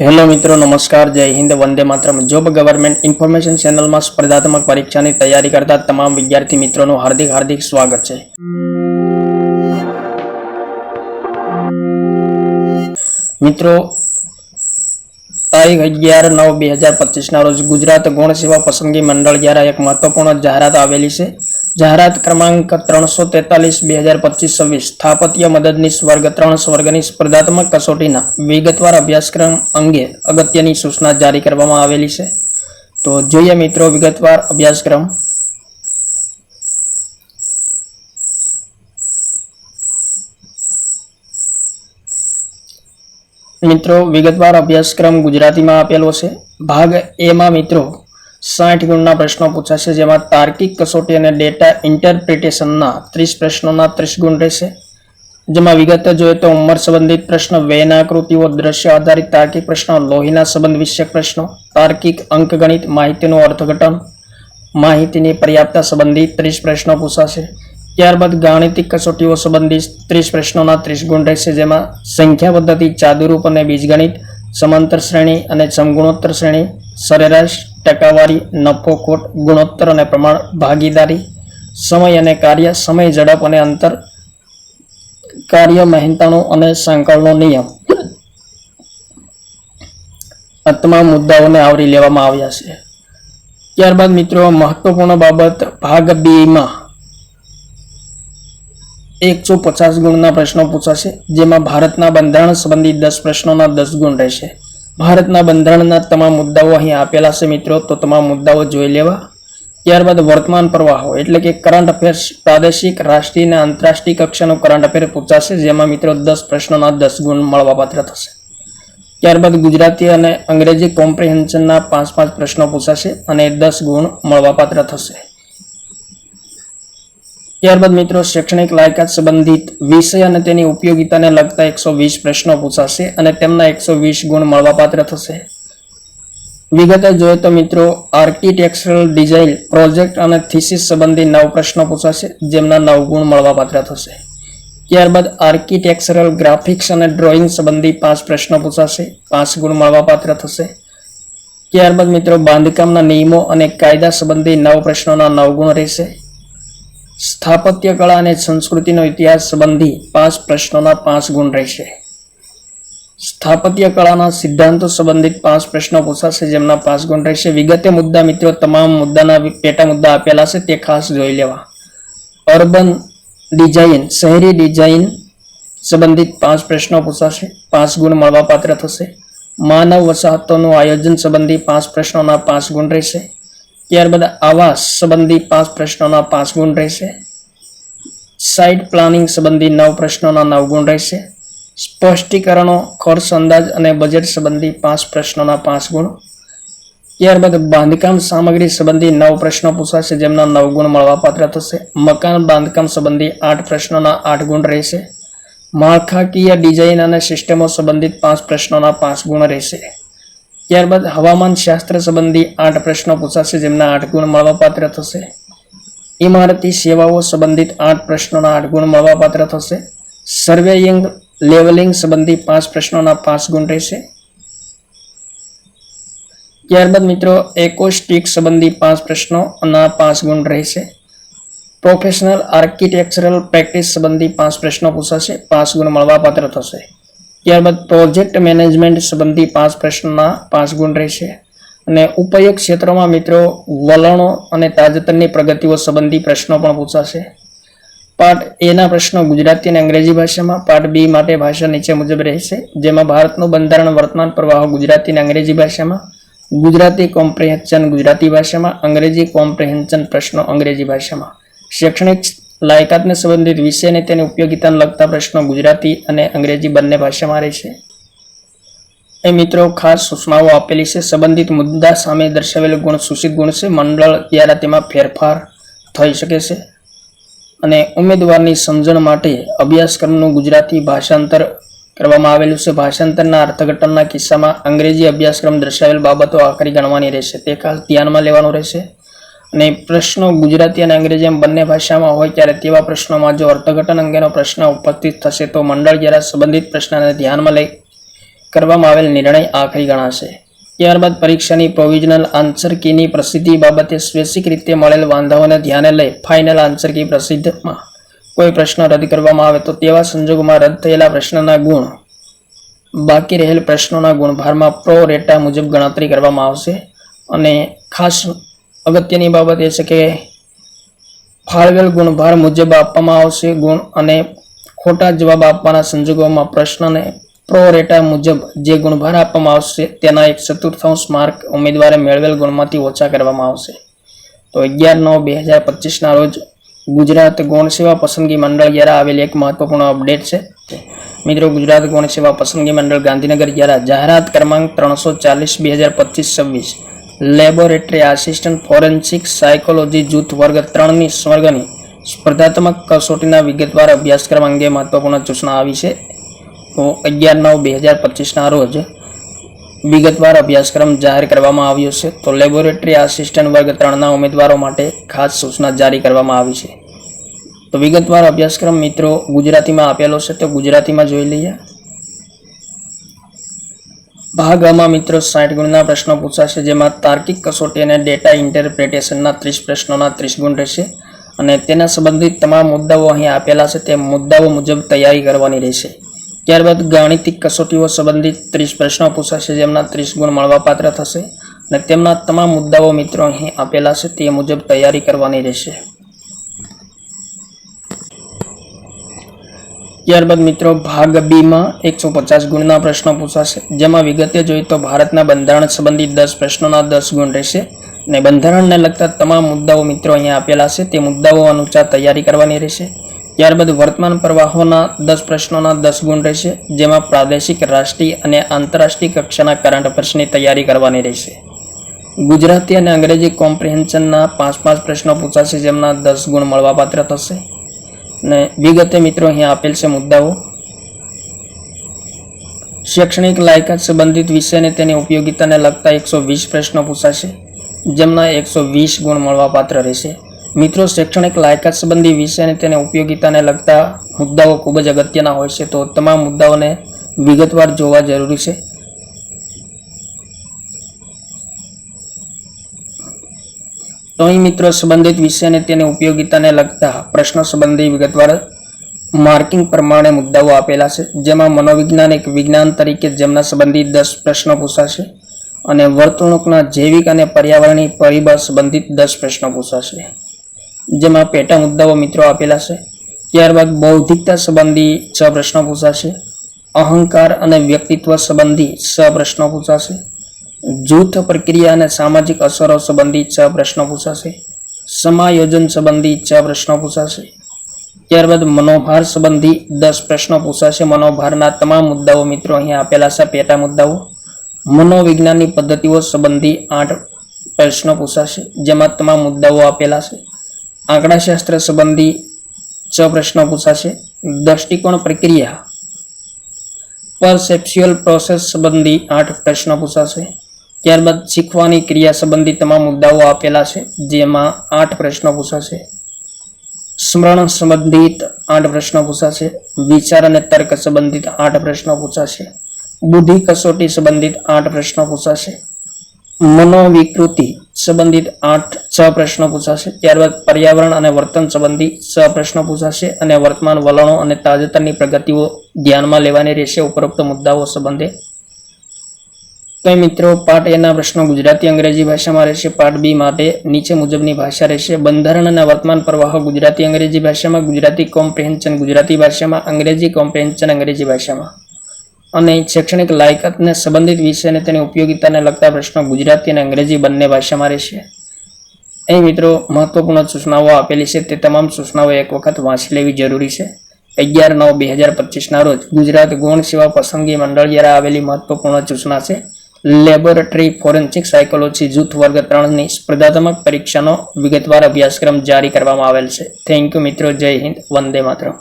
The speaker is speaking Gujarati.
હેલો મિત્રો, નમસ્કાર, જય હિન્દ, વંદે માત્રમ. જોબ ગવર્મેન્ટ ઇન્ફોર્મેશન ચેનલમાં સ્પર્ધાત્મક પરીક્ષાની તૈયારી કરતા તમામ વિદ્યાર્થી મિત્રોનું હાર્દિક હાર્દિક સ્વાગત છે. મિત્રો, તારીખ અગિયાર નવ બે હજાર પચીસના રોજ ગુજરાત ગુણ સેવા પસંદગી મંડળ દ્વારા એક મહત્વપૂર્ણ જાહેરાત આવેલી છે. જાહેરાત ક્રમાંક ત્રણસો તેતાલીસ, બે હજાર પચીસ, છવ્વીસ. સ્થાપત્ય મદદનીશ વર્ગ ત્રણ, સ્વર્ગની સ્પર્ધાત્મક કસોટીના વિગતવાર અભ્યાસક્રમ અંગે અગત્યની સૂચના જારી કરવામાં આવેલી છે. તો જોઈએ મિત્રો વિગતવાર અભ્યાસક્રમ. મિત્રો વિગતવાર અભ્યાસક્રમ ગુજરાતીમાં આપેલો છે. ભાગ એમાં મિત્રો સાઠ ગુણના પ્રશ્નો પૂછાશે, જેમાં તાર્કિક કસોટી અને ડેટા ઇન્ટરપ્રિટેશનના ત્રીસ પ્રશ્નોના ત્રીસ ગુણ રહેશે. જેમાં વિગત જોઈએ તો ઉંમર સંબંધિત પ્રશ્ન વેના આકૃતિઓ, દ્રશ્ય આધારિત તાર્કિક પ્રશ્નો, લોહીના સંબંધ વિષયક પ્રશ્નો, તાર્કિક અંકગણિત માહિતીનું અર્થઘટન, માહિતીની પર્યાપ્તતા સંબંધિત ત્રીસ પ્રશ્નો પૂછાશે. ત્યારબાદ ગાણિતિક કસોટીઓ સંબંધિત ત્રીસ પ્રશ્નોના ત્રીસ ગુણ રહેશે, જેમાં સંખ્યા પદ્ધતિ, ચાદુરૂપ અને બીજગણિત, સમાંતર શ્રેણી અને સમગુણોત્તર શ્રેણી, સરેરાશ ટકાવારી, નફો, ખોટ, ગુણોત્તર અને પ્રમાણ, ભાગીદારી, સમય અને કાર્ય, સમય, ઝડપ અને અંતર, કાર્ય, મહેનતાણું અને સંકળનો નિયમ. આ તમામ મુદ્દાઓને આવરી લેવામાં આવ્યા છે. ત્યારબાદ મિત્રો, મહત્વપૂર્ણ બાબત ભાગ બેમાં એકસો પચાસ ગુણના પ્રશ્નો પૂછાશે, જેમાં ભારતના બંધારણ સંબંધિત દસ પ્રશ્નોના દસ ગુણ રહેશે. ભારતના બંધારણના તમામ મુદ્દાઓ અહીંયા આપેલા છે મિત્રો, તો તમામ મુદ્દાઓ જોઈ લેવા. ત્યારબાદ વર્તમાન પ્રવાહો, એટલે કે કરંટ અફેર્સ પ્રાદેશિક, રાષ્ટ્રીય અને આંતરરાષ્ટ્રીય કક્ષાનો કરંટ અફેર પૂછાશે, જેમાં મિત્રો દસ પ્રશ્નોના દસ ગુણ મળવાપાત્ર થશે. ત્યારબાદ ગુજરાતી અને અંગ્રેજી કોમ્પ્રિહેન્શનના પાંચ પાંચ પ્રશ્નો પૂછાશે, અને દસ ગુણ મળવાપાત્ર થશે. ત્યારબાદ મિત્રો શૈક્ષણિક લાયકાત સંબંધિત વિષય અને તેની ઉપયોગિતાને લગતા એકસો વીસ પ્રશ્નો પૂછાશે અને તેમના એકસો વીસ ગુણ મળવાપાત્ર થશે. વિગતે જોઈએ તો મિત્રો આર્કિટેક્ચરલ ડિઝાઇન પ્રોજેક્ટ અને થીસીસ સંબંધી નવ પ્રશ્નો પૂછાશે, જેમના નવ ગુણ મળવાપાત્ર થશે. ત્યારબાદ આર્કિટેક્ચરલ ગ્રાફિક્સ અને ડ્રોઈંગ સંબંધી પાંચ પ્રશ્નો પૂછાશે, પાંચ ગુણ મળવાપાત્ર થશે. ત્યારબાદ મિત્રો બાંધકામના નિયમો અને કાયદા સંબંધી નવ પ્રશ્નોના નવ ગુણ રહેશે. સ્થાપત્ય કળા અને સંસ્કૃતિનો ઇતિહાસ સંબંધી પાંચ પ્રશ્નોના પાંચ ગુણ રહેશે. સ્થાપત્ય કળાના સિદ્ધાંતો સંબંધિત પાંચ પ્રશ્નો પૂછાશે, જેમના પાંચ ગુણ રહેશે. વિગતે મુદ્દા, મિત્રો, તમામ મુદ્દાના પેટા મુદ્દા આપેલા છે, તે ખાસ જોઈ લેવા. અર્બન ડિઝાઇન, શહેરી ડિઝાઇન સંબંધિત પાંચ પ્રશ્નો પૂછાશે. પાંચ ગુણ મળવાપાત્ર થશે. માનવ વસાહતોનું આયોજન સંબંધી પાંચ પ્રશ્નોના પાંચ ગુણ રહેશે. ત્યારબાદ આવાસ સંબંધી પાંચ પ્રશ્નોના પાંચ ગુણ રહેશે. સાઇટ પ્લાનિંગ સંબંધી નવ પ્રશ્નોના નવ ગુણ રહેશે. સ્પષ્ટીકરણો, ખર્ચ, અંદાજ અને બજેટ સંબંધી પાંચ પ્રશ્નોના પાંચ ગુણ. ત્યારબાદ બાંધકામ સામગ્રી સંબંધી નવ પ્રશ્નો પૂછાશે, જેમના નવ ગુણ મળવાપાત્ર થશે. મકાન બાંધકામ સંબંધી આઠ પ્રશ્નોના આઠ ગુણ રહેશે. માળખાકીય ડિઝાઇન અને સિસ્ટમો સંબંધિત પાંચ પ્રશ્નોના પાંચ ગુણ રહેશે. ત્યારબાદ હવામાન શાસ્ત્ર સંબંધી આઠ પ્રશ્નો પૂછાશે, જેમના આઠ ગુણ મળવાપાત્ર થશે. ઇમારતી સેવાઓ સંબંધિત આઠ પ્રશ્નોના આઠ ગુણ મળવાપાત્ર થશે. સર્વેયિંગ લેવલિંગ સંબંધી પાંચ પ્રશ્નોના પાંચ ગુણ રહેશે. ત્યારબાદ મિત્રો, એકોસ્ટિક સંબંધી પાંચ પ્રશ્નોના પાંચ ગુણ રહેશે. પ્રોફેશનલ આર્કિટેક્ચરલ પ્રેક્ટિસ સંબંધી પાંચ પ્રશ્નો પૂછાશે, પાંચ ગુણ મળવાપાત્ર થશે. ત્યારબાદ પ્રોજેક્ટ મેનેજમેન્ટ સંબંધી પાંચ પ્રશ્નના પાંચ ગુણ રહેશે. અને ઉપયોગ ક્ષેત્રોમાં મિત્રો વલણો અને તાજેતરની પ્રગતિઓ સંબંધી પ્રશ્નો પણ પૂછાશે. પાર્ટ એના પ્રશ્નો ગુજરાતી અને અંગ્રેજી ભાષામાં, પાર્ટ બી માટે ભાષા નીચે મુજબ રહેશે, જેમાં ભારતનું બંધારણ વર્તમાન પ્રવાહ ગુજરાતી અને અંગ્રેજી ભાષામાં, ગુજરાતી કોમ્પ્રિહેન્શન ગુજરાતી ભાષામાં, અંગ્રેજી કોમ્પ્રિહેન્શન પ્રશ્નો અંગ્રેજી ભાષામાં. શૈક્ષણિક લાયકાતને સંબંધિત વિષય અને તેની ઉપયોગિતાને લગતા પ્રશ્નો ગુજરાતી અને અંગ્રેજી બંને ભાષામાં રહે છે. એ મિત્રો ખાસ સૂચનાઓ આપેલી છે. સંબંધિત મુદ્દા સામે દર્શાવેલો ગુણ સૂચિત ગુણ છે. મંડળ દ્વારા તેમાં ફેરફાર થઈ શકે છે. અને ઉમેદવારની સમજણ માટે અભ્યાસક્રમનું ગુજરાતી ભાષાંતર કરવામાં આવેલું છે. ભાષાંતરના અર્થઘટનના કિસ્સામાં અંગ્રેજી અભ્યાસક્રમ દર્શાવેલ બાબતો આખરી ગણવાની રહેશે. તે ખાસ ધ્યાનમાં લેવાનું રહેશે. અને પ્રશ્નો ગુજરાતી અને અંગ્રેજી એમ બંને ભાષામાં હોય ત્યારે તેવા પ્રશ્નોમાં જો અર્થઘટન અંગેનો પ્રશ્ન ઉપસ્થિત થશે તો મંડળ દ્વારા સંબંધિત પ્રશ્નને ધ્યાનમાં લઈ કરવામાં આવેલ નિર્ણય આખરી ગણાશે. ત્યારબાદ પરીક્ષાની પ્રોવિઝનલ આન્સર કીની પ્રસિદ્ધિ બાબતે સ્વૈચ્છિક રીતે મળેલ વાંધાઓને ધ્યાને લઈ ફાઇનલ આન્સર કી પ્રસિદ્ધમાં કોઈ પ્રશ્ન રદ કરવામાં આવે તો તેવા સંજોગોમાં રદ થયેલા પ્રશ્નના ગુણ, બાકી રહેલ પ્રશ્નોના ગુણભારમાં પ્રો રેટા મુજબ ગણતરી કરવામાં આવશે અને ખાસ અગત્યની બાબત એ છે કે ફાળવેલ ગુણભાર મુજબ આપવામાં આવશે. ગુણ અને ખોટા જવાબ આપવાના સંજોગોમાં પ્રશ્નને પ્રો રેટા મુજબ જે ગુણભાર આપવામાં આવશે તેના એક ચતુર્થાંશ માર્ક ઉમેદવારે મેળવેલ ગુણમાંથી ઓછા કરવામાં આવશે. તો અગિયાર નવ બે હજાર પચીસના રોજ ગુજરાત ગૌણ સેવા પસંદગી મંડળ દ્વારા આવેલી એક મહત્વપૂર્ણ અપડેટ છે. મિત્રો, ગુજરાત ગૌણ સેવા પસંદગી મંડળ ગાંધીનગર દ્વારા જાહેરાત ક્રમાંક ત્રણસો ચાલીસ બે હજાર પચીસ છવ્વીસ લેબોરેટરી આસિસ્ટન્ટ ફોરેન્સિક સાયકોલોજી જૂથ વર્ગ ત્રણની સ્વર્ગની સ્પર્ધાત્મક કસોટીના વિગતવાર અભ્યાસક્રમ અંગે મહત્વપૂર્ણ સૂચના આવી છે. તો અગિયાર નવ બે હજાર પચીસના રોજ વિગતવાર અભ્યાસક્રમ જાહેર કરવામાં આવ્યો છે. તો લેબોરેટરી આસિસ્ટન્ટ વર્ગ ત્રણના ઉમેદવારો માટે ખાસ સૂચના જારી કરવામાં આવી છે. તો વિગતવાર અભ્યાસક્રમ મિત્રો ગુજરાતીમાં આપેલો છે. તો ગુજરાતીમાં જોઈ લઈએ. ભાગ આમાં મિત્રો સાઠ ગુણના પ્રશ્નો પૂછાશે, જેમાં તાર્કિક કસોટી અને ડેટા ઇન્ટરપ્રિટેશનના ત્રીસ પ્રશ્નોના ત્રીસ ગુણ રહેશે અને તેના સંબંધિત તમામ મુદ્દાઓ અહીં આપેલા છે, તે મુદ્દાઓ મુજબ તૈયારી કરવાની રહેશે. ત્યારબાદ ગાણિતિક કસોટીઓ સંબંધિત ત્રીસ પ્રશ્નો પૂછાશે, જેમના ત્રીસ ગુણ મળવાપાત્ર થશે અને તેમના તમામ મુદ્દાઓ મિત્રો અહીં આપેલા છે, તે મુજબ તૈયારી કરવાની રહેશે. ત્યારબાદ મિત્રો ભાગ બીમાં એકસો પચાસ ગુણના પ્રશ્નો પૂછાશે. જેમાં વિગતે જોઈએ તો ભારતના બંધારણ સંબંધિત દસ પ્રશ્નોના દસ ગુણ રહેશે અને બંધારણને લગતા તમામ મુદ્દાઓ મિત્રો અહીંયા આપેલા છે. તે મુદ્દાઓ અનુસાર તૈયારી કરવાની રહેશે. ત્યારબાદ વર્તમાન પ્રવાહોના દસ પ્રશ્નોના દસ ગુણ રહેશે, જેમાં પ્રાદેશિક, રાષ્ટ્રીય અને આંતરરાષ્ટ્રીય કક્ષાના કરંટ અફેર્સની તૈયારી કરવાની રહેશે. ગુજરાતી અને અંગ્રેજી કોમ્પ્રિહેન્શનના પાંચ પાંચ પ્રશ્નો પૂછાશે, જેમના દસ ગુણ મળવાપાત્ર થશે. ને વિગતે મિત્રો અહીંયા આપેલ છે મુદ્દાઓ. શૈક્ષણિક લાયકાત સંબંધિત વિષયને તેની ઉપયોગિતાને લગતા એકસો વીસ પ્રશ્નો પૂછાશે, જેમના એકસો વીસ ગુણ મળવાપાત્ર રહેશે. મિત્રો, શૈક્ષણિક લાયકાત સંબંધી વિષયને તેને ઉપયોગિતાને લગતા મુદ્દાઓ ખૂબ જ અગત્યના હોય છે, તો તમામ મુદ્દાઓને વિગતવાર જોવા જરૂરી છે. તો અહીં મિત્રો, સંબંધિત વિષય અને તેની ઉપયોગિતાને લગતા પ્રશ્નો સંબંધી વિગતવાર માર્કિંગ પ્રમાણે મુદ્દાઓ આપેલા છે. જેમાં મનોવિજ્ઞાન એક વિજ્ઞાન તરીકે જેમના સંબંધિત દસ પ્રશ્નો પૂછાશે અને વર્તણૂકના જૈવિક અને પર્યાવરણીય પરિબળ સંબંધિત દસ પ્રશ્નો પૂછાશે. જેમાં પેટા મુદ્દાઓ મિત્રો આપેલા છે. ત્યારબાદ બૌદ્ધિકતા સંબંધી છ પ્રશ્નો પૂછાશે. અહંકાર અને વ્યક્તિત્વ સંબંધી છ પ્રશ્નો પૂછાશે. જૂથ પ્રક્રિયા અને સામાજિક અસરો સંબંધી છ પ્રશ્નો પૂછાશે. સમાયોજન સંબંધી છ પ્રશ્નો પૂછાશે. ત્યારબાદ મનોભાર સંબંધી દસ પ્રશ્નો પૂછાશે. મનોભારના તમામ મુદ્દાઓ મિત્રો અહીંયા આપેલા છે, પેટા મુદ્દાઓ. મનોવિજ્ઞાનની પદ્ધતિઓ સંબંધી આઠ પ્રશ્નો પૂછાશે, જેમાં તમામ મુદ્દાઓ આપેલા છે. આંકડાશાસ્ત્ર સંબંધી છ પ્રશ્નો પૂછાશે. દ્રષ્ટિકોણ પ્રક્રિયા. પરસેપ્ચ્યુઅલ પ્રોસેસ સંબંધી આઠ પ્રશ્નો પૂછાશે. ત્યારબાદ શીખવાની ક્રિયા સંબંધી તમામ મુદ્દાઓ આપેલા છે, જેમાં આઠ પ્રશ્નો પૂછાશે સ્મરણ સંબંધિત આઠ પ્રશ્નો પૂછાશે વિચાર અને તર્ક સંબંધિત આઠ પ્રશ્નો પૂછાશે બુદ્ધિ કસોટી સંબંધિત આઠ પ્રશ્નો પૂછાશે મનોવિકૃતિ સંબંધિત આઠ છ પ્રશ્નો પૂછાશે ત્યારબાદ પર્યાવરણ અને વર્તન સંબંધી છ પ્રશ્નો પૂછાશે અને વર્તમાન વલણો અને તાજેતરની પ્રગતિઓ ધ્યાનમાં લેવાની રહેશે ઉપરોક્ત મુદ્દાઓ સંબંધે. તો મિત્રો પાર્ટ એના પ્રશ્નો ગુજરાતી અંગ્રેજી ભાષામાં રહેશે. પાર્ટ બી માટે નીચે મુજબની ભાષા રહેશે. બંધારણ અને વર્તમાન પ્રવાહો ગુજરાતી અંગ્રેજી ભાષામાં, ગુજરાતી કોમ્પ્રિહેન્શન ગુજરાતી ભાષામાં, અંગ્રેજી કોમ્પ્રિહેન્શન અંગ્રેજી ભાષામાં. અને શૈક્ષણિક લાયકાતને સંબંધિત વિષય અને તેની ઉપયોગિતાને લગતા પ્રશ્નો ગુજરાતી અને અંગ્રેજી બંને ભાષામાં રહેશે. અહીં મિત્રો, મહત્વપૂર્ણ સૂચનાઓ આપેલી છે. તે તમામ સૂચનાઓ એક વખત વાંચી લેવી જરૂરી છે. અગિયાર નવ બે હજાર પચીસના રોજ ગુજરાત ગૌણ સેવા પસંદગી મંડળ દ્વારા આવેલી મહત્વપૂર્ણ સૂચના છે. લેબોરેટરી ફોરેન્સિક સાયકોલોજી જૂથ વર્ગ ત્રણની સ્પર્ધાત્મક પરીક્ષાનો વિગતવાર અભ્યાસક્રમ જારી કરવામાં આવેલ છે. થેન્ક યુ મિત્રો. જય હિન્દ. વંદે માતરમ.